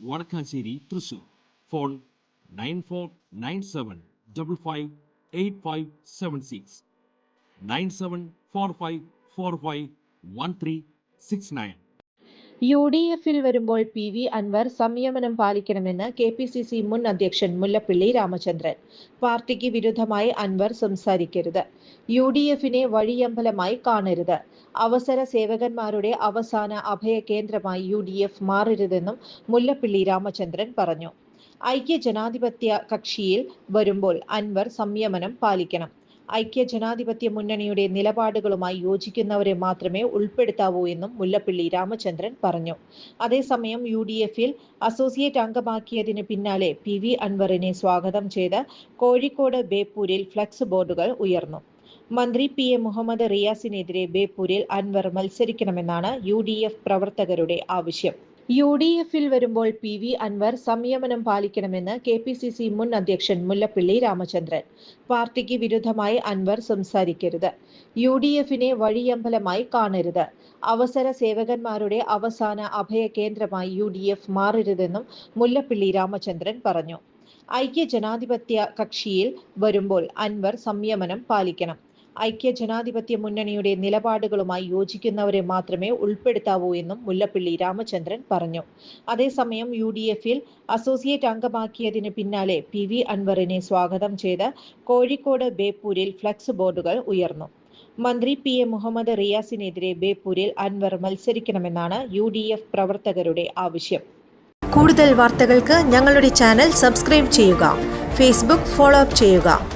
Vadakkanchery Thrissur. Phone nine four nine seven double five eight five seven six. Nine seven four five four five one three six nine. U D എഫിൽ വരുമ്പോൾ P V Anwar സംയമനം പാലിക്കണമെന്ന് K P C C മുൻ അധ്യക്ഷൻ മുല്ലപ്പള്ളി രാമചന്ദ്രൻ. പാർട്ടിക്ക് വിരുദ്ധമായി അൻവർ സംസാരിക്കരുത്. U D എഫിനെ വഴിയമ്പലമായി കാണരുത്. അവസര സേവകന്മാരുടെ അവസാന അഭയ കേന്ദ്രമായി യു ഡി എഫ് മാറരുതെന്നും മുല്ലപ്പള്ളി രാമചന്ദ്രൻ പറഞ്ഞു. ഐക്യ ജനാധിപത്യ കക്ഷിയിൽ വരുമ്പോൾ അൻവർ സംയമനം പാലിക്കണം. ഐക്യ ജനാധിപത്യ മുന്നണിയുടെ നിലപാടുകളുമായി യോജിക്കുന്നവരെ മാത്രമേ ഉൾപ്പെടുത്താവൂ എന്നും മുല്ലപ്പള്ളി രാമചന്ദ്രൻ പറഞ്ഞു. അതേസമയം യു ഡി എഫിൽ അസോസിയേറ്റ് അംഗമാക്കിയതിന് പിന്നാലെ പി വി അൻവറിനെ സ്വാഗതം ചെയ്ത് കോഴിക്കോട് ബേപ്പൂരിൽ ഫ്ലക്സ് ബോർഡുകൾ ഉയർന്നു. മന്ത്രി പി എ മുഹമ്മദ് റിയാസിനെതിരെ ബേപ്പൂരിൽ അൻവർ മത്സരിക്കണമെന്നാണ് യു ഡി എഫ് പ്രവർത്തകരുടെ ആവശ്യം. യു ഡി എഫിൽ വരുമ്പോൾ പി വി അൻവർ സംയമനം പാലിക്കണമെന്ന് കെ പി സി സി മുൻ അധ്യക്ഷൻ മുല്ലപ്പള്ളി രാമചന്ദ്രൻ. പാർട്ടിക്ക് വിരുദ്ധമായി അൻവർ സംസാരിക്കരുത്. യു ഡി എഫിനെ വഴിയമ്പലമായി കാണരുത്. അവസര സേവകന്മാരുടെ അവസാന അഭയ കേന്ദ്രമായി യു ഡി എഫ് മാറരുതെന്നും മുല്ലപ്പള്ളി രാമചന്ദ്രൻ പറഞ്ഞു. ഐക്യ ജനാധിപത്യ കക്ഷിയിൽ വരുമ്പോൾ അൻവർ സംയമനം പാലിക്കണം. ഐക്യ ജനാധിപത്യ മുന്നണിയുടെ നിലപാടുകളുമായി യോജിക്കുന്നവരെ മാത്രമേ ഉൾപ്പെടുത്താവൂ എന്നും മുല്ലപ്പള്ളി രാമചന്ദ്രൻ പറഞ്ഞു. അതേസമയം യു ഡി എഫിൽ അസോസിയേറ്റ് അംഗമാക്കിയതിന് പിന്നാലെ പി വി അൻവറിനെ സ്വാഗതം ചെയ്ത് കോഴിക്കോട് ബേപ്പൂരിൽ ഫ്ലക്സ് ബോർഡുകൾ ഉയർന്നു. മന്ത്രി പി എ മുഹമ്മദ് റിയാസിനെതിരെ ബേപ്പൂരിൽ അൻവർ മത്സരിക്കണമെന്നാണ് യു ഡി എഫ് പ്രവർത്തകരുടെ ആവശ്യം. കൂടുതൽ വാർത്തകൾക്ക് ഞങ്ങളുടെ ചാനൽ സബ്സ്ക്രൈബ് ചെയ്യുക ഫേസ്ബുക്ക് ഫോളോ അപ്പ് ചെയ്യുക.